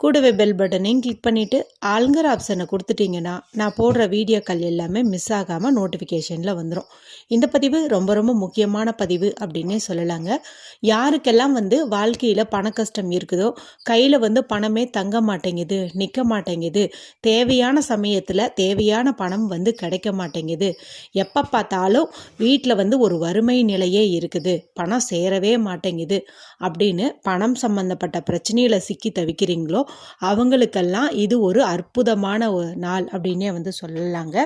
கூடவே பெல் பட்டனையும் கிளிக் பண்ணிவிட்டு ஆளுங்கிற ஆப்ஷனை கொடுத்துட்டிங்கன்னா நான் போடுற வீடியோக்கள் எல்லாமே மிஸ் ஆகாமல் நோட்டிஃபிகேஷனில் வந்துடும் இந்த பதிவு ரொம்ப ரொம்ப முக்கியமான பதிவு அப்படின்னே சொல்லலாங்க. யாருக்கெல்லாம் வந்து வாழ்க்கையில் பண கஷ்டம் இருக்குதோ கையில் வந்து பணமே தங்க மாட்டேங்குது நிற்க மாட்டேங்குது தேவையான சமயத்தில் தேவையான பணம் வந்து கிடைக்க மாட்டேங்குது எப்போ பார்த்தாலும் வீட்டில் வந்து ஒரு வறுமை நிலையே இருக்குது பணம் சேரவே மாட்டேங்குது அப்படின்னு பணம் சம்மந்தப்பட்ட பிரச்சனையில் சிக்கி தவிக்கிறீங்களோ அவங்களுக்கெல்லாம் இது ஒரு அற்புதமான ஒரு நாள் அப்படின்னே வந்து சொல்லலாங்க.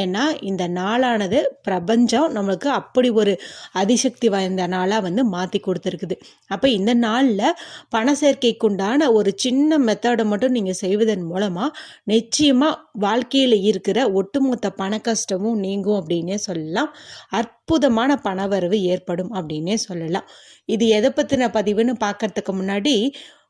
ஏன்னா இந்த நாளானது பிரபஞ்சம் நம்மளுக்கு அப்படி ஒரு அதிசக்தி வாய்ந்த நாளாக வந்து மாற்றி கொடுத்துருக்குது. அப்போ இந்த நாளில் பண சேர்க்கைக்குண்டான ஒரு சின்ன மெத்தடை மட்டும் நீங்கள் செய்வதன் மூலமாக நிச்சயமாக வாழ்க்கையில் இருக்கிற ஒட்டுமொத்த பண கஷ்டமும் நீங்கும் அப்படின்னே சொல்லலாம். அற்புதமான பணவரவு ஏற்படும் அப்படின்னே சொல்லலாம். இது எதை பற்றின பதிவுன்னு பார்க்கறதுக்கு முன்னாடி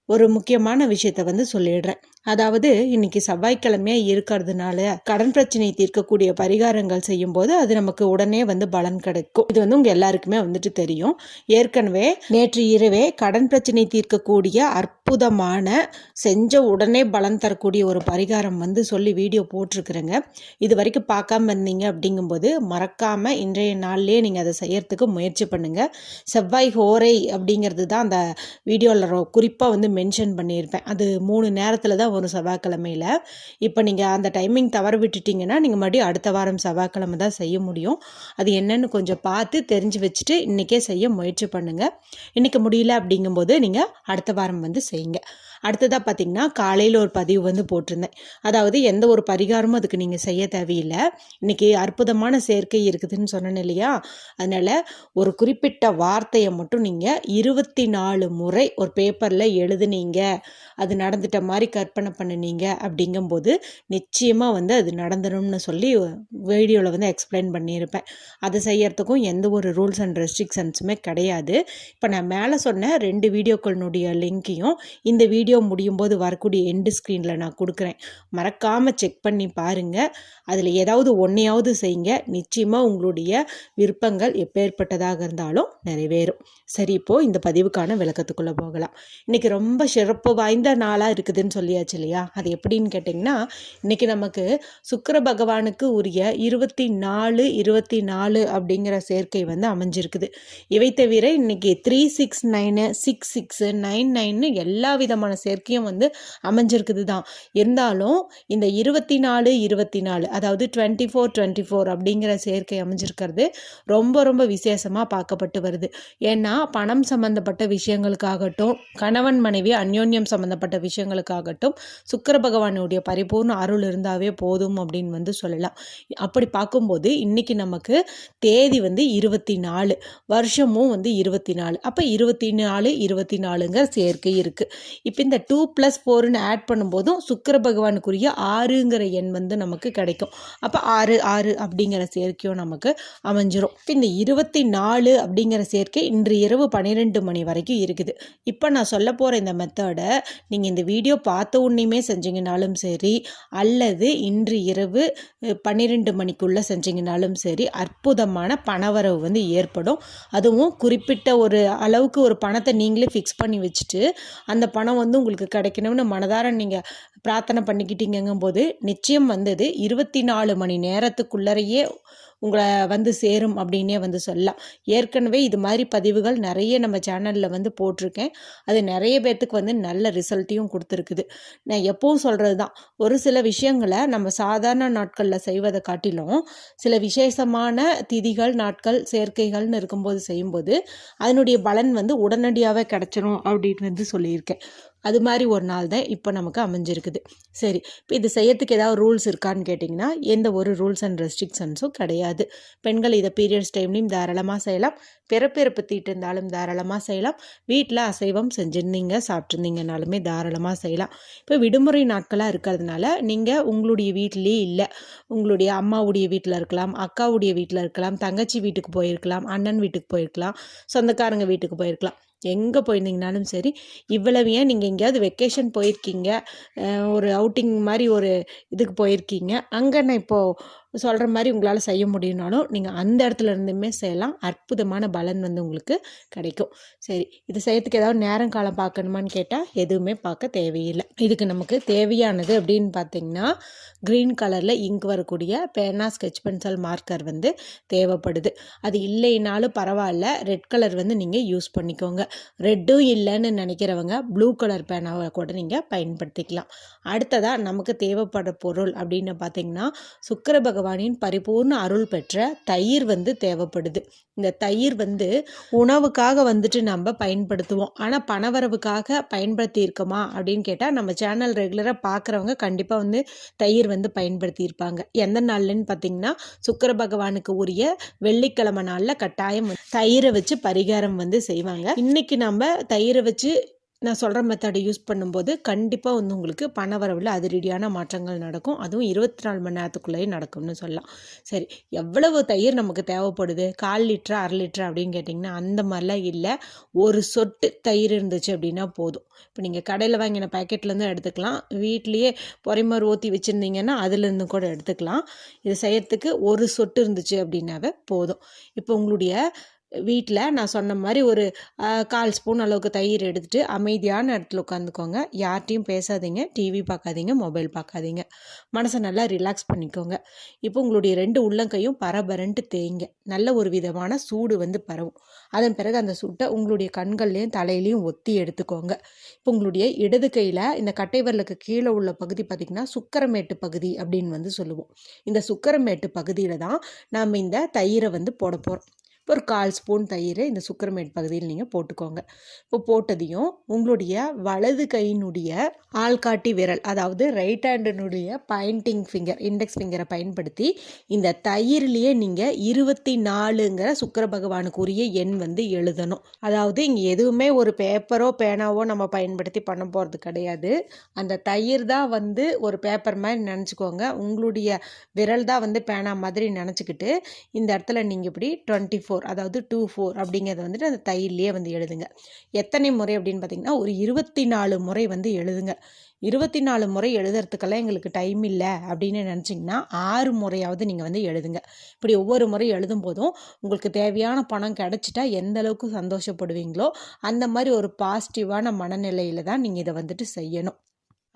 ஒரு முக்கியமான விஷயத்த வந்து சொல்லிடுறேன். அதாவது இன்னைக்கு செவ்வாய்க்கிழமையா இருக்கிறதுனால கடன் பிரச்சனை தீர்க்கக்கூடிய பரிகாரங்கள் செய்யும் போது அது நமக்கு உடனே வந்து பலன் கிடைக்கும். இது வந்து உங்க எல்லாருக்குமே வந்துட்டு தெரியும். ஏற்கனவே நேற்று இரவே கடன் பிரச்சனை தீர்க்கக்கூடிய அற்புதமான செஞ்ச உடனே பலன் தரக்கூடிய ஒரு பரிகாரம் வந்து சொல்லி வீடியோ போட்டிருக்கிறேங்க. இது வரைக்கும் பார்க்காம இருந்தீங்க அப்படிங்கும்போது மறக்காம இன்றைய நாள்லேயே நீங்க அதை செய்யறதுக்கு முயற்சி பண்ணுங்க. செவ்வாய் ஹோரை அப்படிங்கிறது தான் அந்த வீடியோவில் குறிப்பாக வந்து மென்ஷன் பண்ணியிருப்பேன். அது மூணு நேரத்தில் தான் வரும் செவ்வாய்க்கிழமையில். இப்போ நீங்கள் அந்த டைமிங் தவற விட்டுட்டிங்கன்னா நீங்கள் மறுபடியும் அடுத்த வாரம் செவ்வாய்க்கிழமை தான் செய்ய முடியும். அது என்னென்னு கொஞ்சம் பார்த்து தெரிஞ்சு வச்சுட்டு இன்றைக்கே செய்ய முயற்சி பண்ணுங்கள் இன்றைக்கி முடியல அப்படிங்கும்போது நீங்கள் அடுத்த வாரம் வந்து செய்யுங்க. அடுத்ததாக பார்த்தீங்கன்னா காலையில் ஒரு பதிவு வந்து போட்டிருந்தேன். அதாவது எந்த ஒரு பரிகாரமும் அதுக்கு நீங்கள் செய்ய தேவையில்லை. இன்றைக்கி அற்புதமான சேர்க்கை இருக்குதுன்னு சொன்னேன் இல்லையா? அதனால் ஒரு குறிப்பிட்ட வார்த்தையை மட்டும் நீங்கள் இருபத்தி நாலு முறை ஒரு பேப்பரில் எழுதுனீங்க. அது நடந்துட்ட மாதிரி கற்பனை பண்ணுனீங்க அப்படிங்கும்போது நிச்சயமாக வந்து அது நடந்துடும்னு சொல்லி வீடியோவில் வந்து எக்ஸ்பிளைன் பண்ணியிருப்பேன். அதை செய்யறதுக்கும் எந்த ஒரு ரூல்ஸ் அண்ட் ரெஸ்ட்ரிக்ஷன்ஸுமே கிடையாது. இப்போ நான் மேலே சொன்ன ரெண்டு வீடியோக்களினுடைய லிங்க்கையும் இந்த வீடியோ முடியும் போது வரக்கூடிய எண்டு ஸ்க்ரீனில் நான் கொடுக்குறேன். மறக்காமல் செக் பண்ணி பாருங்கள் அதில் ஏதாவது ஒன்றையாவது செய்யுங்க. நிச்சயமாக உங்களுடைய விருப்பங்கள் எப்பேற்பட்டதாக இருந்தாலும் நிறைவேறும். சரி இப்போது இந்த பதிவுக்கான விளக்கத்துக்குள்ளே போகலாம். இன்றைக்கி ரொம்ப சிறப்பு வாய்ந்த நாளாக இருக்குதுன்னு சொல்லியாச்சு. இல்லையா? அது எப்படின்னு கேட்டிங்கன்னா இன்றைக்கி நமக்கு சுக்கர பகவானுக்கு உரிய இருபத்தி நாலு இருபத்தி நாலு அப்படிங்கிற சேர்க்கை வந்து அமைஞ்சிருக்குது. இவை தவிர இன்னைக்கு three six nine six six nine நைன்னு எல்லா விதமான சேர்க்கையும் வந்து அமைஞ்சிருக்குது தான். இருந்தாலும் இந்த இருபத்தி நாலு இருபத்தி நாலு அதாவது டுவெண்ட்டி ஃபோர் டுவெண்ட்டி ஃபோர் அப்படிங்கிற சேர்க்கை அமைஞ்சிருக்கிறது ரொம்ப ரொம்ப விசேஷமாக பார்க்கப்பட்டு வருது. ஏன்னா பணம் சம்மந்தப்பட்ட விஷயங்களுக்காகட்டும் கணவன் மனைவி அந்யோன்யம் சம்மந்தப்பட்ட விஷயங்களுக்காகட்டும் சுக்கர பகவானுடைய பரிபூர்ண அருள் இருந்தாவே போதும் அப்படின்னு வந்து சொல்லலாம். அப்படி பார்க்கும்போது இன்னைக்கு நமக்கு தேதி வந்து இருபத்தி நாலு வருஷமும் வந்து இருபத்தி நாலு அப்போ இருபத்தி நாலு இருபத்தி நாலுங்கிற சேர்க்கை இருக்குது இப்போ இந்த டூ ப்ளஸ் ஃபோர்னு ஆட் பண்ணும்போதும் சுக்கிர பகவானுக்குரிய ஆறுங்கிற எண் வந்து நமக்கு கிடைக்கும். அப்போ ஆறு ஆறு அப்படிங்கிற சேர்க்கையும் நமக்கு அமைஞ்சிரும். இப்போ இந்த இருபத்தி நாலு அப்படிங்கிற சேர்க்கை இன்று இரவு பன்னிரெண்டு மணி வரைக்கும் இருக்குது. இப்போ நான் சொல்ல போகிற இந்த மெத்தடை நீங்கள் இந்த வீடியோ பார்த்த உடனேயுமே செஞ்சிங்கனாலும் சரி அல்லது இன்று இரவு பன்னிரெண்டு மணிக்குள்ளே செஞ்சிங்கனாலும் சரி அற்புதமான பணவரவு வந்து ஏற்படும். அதுவும் குறிப்பிட்ட ஒரு அளவுக்கு ஒரு பணத்தை நீங்களே ஃபிக்ஸ் பண்ணி வச்சுட்டு அந்த பணம் வந்து உங்களுக்கு கிடைக்கணும்னு மனதார நீங்கள் பிரார்த்தனை பண்ணிக்கிட்டீங்கும் போது நிச்சயம் வந்தது. இருபத்தி நாலு மணி நேரத்துக்குள்ளறையே உங்களை வந்து சேரும் அப்படின்னே வந்து சொல்லலாம். ஏற்கனவே இது மாதிரி பதிவுகள் நிறைய நம்ம சேனலில் வந்து போட்டிருக்கேன். அது நிறைய பேர்த்துக்கு வந்து நல்ல ரிசல்ட்டையும் கொடுத்துருக்குது. நான் எப்பவும் சொல்கிறது தான் ஒரு சில விஷயங்களை நம்ம சாதாரண நாட்களில் செய்வதை காட்டிலும் சில விசேஷமான திதிகள் நாட்கள் சேர்க்கைகள்னு இருக்கும்போது செய்யும்போது அதனுடைய பலன் வந்து உடனடியாகவே கிடச்சிரும் அப்படின்னு வந்து சொல்லியிருக்கேன். அது மாதிரி ஒரு நாள் தான் இப்போ நமக்கு அமைஞ்சிருக்குது. சரி இப்போ இது செய்யறதுக்கு ஏதாவது ரூல்ஸ் இருக்கான்னு கேட்டிங்கன்னா எந்த ஒரு ரூல்ஸ் அண்ட் ரெஸ்ட்ரிக்ஷன்ஸும் கிடையாது. பெண்கள் இதை பீரியட்ஸ் டைம்லையும் தாராளமாக செய்யலாம். பிறப்பிறப்பு தீட்டு இருந்தாலும் தாராளமாக செய்யலாம். வீட்டில் அசைவம் செஞ்சுருந்தீங்க சாப்பிட்ருந்தீங்கனாலுமே தாராளமாக செய்யலாம். இப்போ விடுமுறை நாட்களாக இருக்கிறதுனால நீங்கள் உங்களுடைய வீட்டிலேயே இல்லை. உங்களுடைய அம்மாவுடைய வீட்டில் இருக்கலாம் அக்காவுடைய வீட்டில் இருக்கலாம் தங்கச்சி வீட்டுக்கு போயிருக்கலாம் அண்ணன் வீட்டுக்கு போயிருக்கலாம் சொந்தக்காரங்க வீட்டுக்கு போயிருக்கலாம். எங்கே போயிருந்தீங்கனாலும் சரி இவ்வளவு ஏன் நீங்கள் எங்கேயாவது வெக்கேஷன் போயிருக்கீங்க? ஒரு அவுட்டிங் மாதிரி ஒரு இதுக்கு போயிருக்கீங்க. அங்கே நான் இப்போது சொல்கிற மாதிரி உங்களால் செய்ய முடியும்னாலும் நீங்கள் அந்த இடத்துல இருந்துமே செய்யலாம். அற்புதமான பலன் வந்து உங்களுக்கு கிடைக்கும். சரி இது செய்யறதுக்கு ஏதாவது நேரம் காலம் பார்க்கணுமான்னு கேட்டால் எதுவுமே பார்க்க தேவையில்லை. இதுக்கு நமக்கு தேவையானது அப்படின்னு பார்த்தீங்கன்னா க்ரீன் கலரில் இங்க் வரக்கூடிய பேனா ஸ்கெச் பென்சில் மார்க்கர் வந்து தேவைப்படுது. அது இல்லைனாலும் பரவாயில்ல. ரெட் கலர் வந்து நீங்கள் யூஸ் பண்ணிக்கோங்க. ரெட்டும் இல்லைன்னு நினைக்கிறவங்க ப்ளூ கலர் பேனாவை கூட நீங்கள் பயன்படுத்திக்கலாம். அடுத்ததாக நமக்கு தேவைப்படுற பொருள் அப்படின்னு பார்த்தீங்கன்னா சுக்கர பகவானின் பரிபூர்ண அருள் பெற்ற தயிர் வந்து தேவைப்படுது. இந்த தயிர் வந்து உணவுக்காக வந்துட்டு நம்ம பயன்படுத்துவோம். ஆனால் பணவரவுக்காக பயன்படுத்தியிருக்கோமா அப்படின்னு கேட்டால் நம்ம சேனல் ரெகுலராக பார்க்குறவங்க கண்டிப்பாக வந்து தயிர் வந்து பயன்படுத்தியிருப்பாங்க. எந்த நாள்லன்னு பார்த்தீங்கன்னா சுக்கர பகவானுக்கு உரிய வெள்ளிக்கிழமை நாளில் கட்டாயம் தயிரை வச்சு பரிகாரம் வந்து செய்வாங்க. இன்னைக்கு நம்ம தயிரை வச்சு நான் சொல்கிற மெத்தடை யூஸ் பண்ணும்போது கண்டிப்பாக வந்து உங்களுக்கு பண வரவில் அதிரடியான மாற்றங்கள் நடக்கும். அதுவும் இருபத்தி நாலு மணி நேரத்துக்குள்ளேயே நடக்கும்னு சொல்லலாம். சரி எவ்வளவு தயிர் நமக்கு தேவைப்படுது? கால் லிட்டர் அரை லிட்டர் அப்படின்னு கேட்டிங்கன்னா அந்த மாதிரிலாம் இல்லை. ஒரு சொட்டு தயிர் இருந்துச்சு அப்படின்னா போதும். இப்போ நீங்கள் கடையில் வாங்கின பேக்கெட்லேருந்து எடுத்துக்கலாம். வீட்லேயே பொறைமாறு ஊற்றி வச்சுருந்தீங்கன்னா அதுலேருந்து கூட எடுத்துக்கலாம். இது செய்யறதுக்கு ஒரு சொட்டு இருந்துச்சு அப்படின்னாவே போதும். இப்போ உங்களுடைய வீட்டில் நான் சொன்ன மாதிரி ஒரு கால் ஸ்பூன் அளவுக்கு தயிர் எடுத்துகிட்டு அமைதியான இடத்துல உட்காந்துக்கோங்க. யார்கிட்டையும் பேசாதீங்க. டிவி பார்க்காதீங்க மொபைல் பார்க்காதீங்க மனசை நல்லா ரிலாக்ஸ் பண்ணிக்கோங்க. இப்போ உங்களுடைய ரெண்டு உள்ளங்கையும் பரபரன்ட்டு தேய்ங்க. நல்ல ஒரு விதமான சூடு வந்து பரவும். அதன் பிறகு அந்த சூட்டை உங்களுடைய கண்கள்லேயும் தலையிலையும் ஒத்தி எடுத்துக்கோங்க. இப்போ உங்களுடைய இடது கையில் இந்த கட்டை வரலுக்கு கீழே உள்ள பகுதி பார்த்திங்கன்னா சுக்கரமேட்டு பகுதி அப்படின்னு வந்து சொல்லுவோம். இந்த சுக்கரமேட்டு பகுதியில் தான் நாம் இந்த தயிரை வந்து போட போகிறோம் ஒரு கால் ஸ்பூன் தயிர் இந்த சுக்கரமேட் பகுதியில் நீங்கள் போட்டுக்கோங்க. இப்போ போட்டதையும் உங்களுடைய வலது கையினுடைய ஆள்காட்டி விரல் அதாவது ரைட் ஹேண்டினுடைய பாயிண்டிங் ஃபிங்கர் இண்டெக்ஸ் ஃபிங்கரை பயன்படுத்தி இந்த தயிர்லேயே நீங்கள் இருபத்தி நாலுங்கிற சுக்கர பகவானுக்குரிய எண் வந்து எழுதணும். அதாவது இங்கே எதுவுமே ஒரு பேப்பரோ பேனாவோ நம்ம பயன்படுத்தி பண்ண போகிறது கிடையாது. அந்த தயிர் தான் வந்து ஒரு பேப்பர் மாதிரி நினச்சிக்கோங்க. உங்களுடைய விரல் தான் வந்து பேனா மாதிரி நினச்சிக்கிட்டு இந்த இடத்துல நீங்கள் இப்படி டுவெண்ட்டி ஃபோர் ஃபோர் அதாவது டூ ஃபோர் அப்படிங்கிறத வந்துட்டு அந்த தையிலே வந்து எழுதுங்க. எத்தனை முறை அப்படின்னு பார்த்தீங்கன்னா ஒரு இருபத்தி நாலு முறை வந்து எழுதுங்க. இருபத்தி நாலு முறை எழுதுறதுக்கெல்லாம் எங்களுக்கு டைம் இல்லை அப்படின்னு நினச்சிங்கன்னா ஆறு முறையாவது நீங்கள் வந்து எழுதுங்க. இப்படி ஒவ்வொரு முறை எழுதும் போதும் உங்களுக்கு தேவையான பணம் கிடச்சிட்டா எந்த அளவுக்கு சந்தோஷப்படுவீங்களோ அந்த மாதிரி ஒரு பாசிட்டிவான மனநிலையில் தான் நீங்கள் இதை வந்துட்டு செய்யணும்.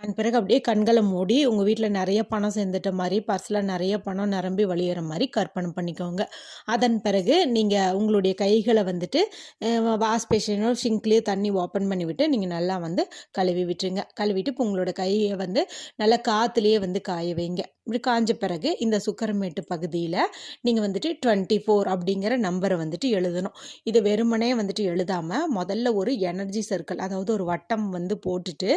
அதன் பிறகு அப்படியே கண்களை மூடி உங்கள் வீட்டில் நிறைய பணம் சேர்ந்துட்ட மாதிரி பர்ஸில் நிறைய பணம் நிரம்பி வழியிற மாதிரி கற்பனை பண்ணிக்கோங்க. அதன் பிறகு நீங்கள் உங்களுடைய கைகளை வந்துட்டு வாஷ் பேஷனோ ஷிங்க்லேயே தண்ணி ஓப்பன் பண்ணிவிட்டு நீங்கள் நல்லா வந்து கழுவி விட்டுருங்க. கழுவிட்டு இப்போ உங்களோட கையை வந்து நல்லா காற்றுலேயே வந்து காய வைங்க. இப்படி காஞ்ச பிறகு இந்த சுக்கரமேட்டு பகுதியில் நீங்கள் வந்துட்டு டுவெண்ட்டி ஃபோர் அப்படிங்கிற நம்பரை வந்துட்டு எழுதணும். இது வெறுமனே வந்துட்டு எழுதாமல் முதல்ல ஒரு எனர்ஜி சர்க்கிள் அதாவது ஒரு வட்டம் வந்து போட்டுட்டு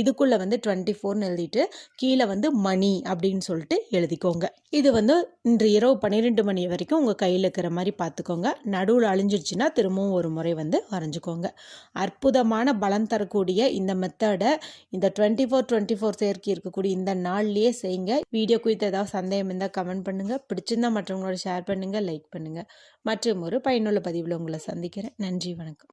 இதுக்குள்ளே வந்து டுவெண்ட்டி ஃபோர்னு எழுதிட்டு கீழே வந்து மணி அப்படின்னு சொல்லிட்டு எழுதிக்கோங்க. இது வந்து இன்று இரவு பன்னிரெண்டு மணி வரைக்கும் உங்கள் கையில் இருக்கிற மாதிரி பார்த்துக்கோங்க. நடுவில் அழிஞ்சிருச்சுன்னா திரும்பவும் ஒரு முறை வந்து வரைஞ்சிக்கோங்க. அற்புதமான பலம் தரக்கூடிய இந்த மெத்தடை இந்த டுவெண்ட்டி ஃபோர் டுவெண்ட்டி ஃபோர் சேர்க்கை இருக்கக்கூடிய இந்த நாள்லேயே செய்யுங்க. வீடியோ குறித்து ஏதாவது சந்தேகம் இருந்தால் கமெண்ட் பண்ணுங்கள் பிடிச்சிருந்தால் மற்றவங்களோட ஷேர் பண்ணுங்கள் லைக் பண்ணுங்கள் மற்றும் ஒரு பயனுள்ள பதிவில் உங்களை சந்திக்கிறேன். நன்றி வணக்கம்.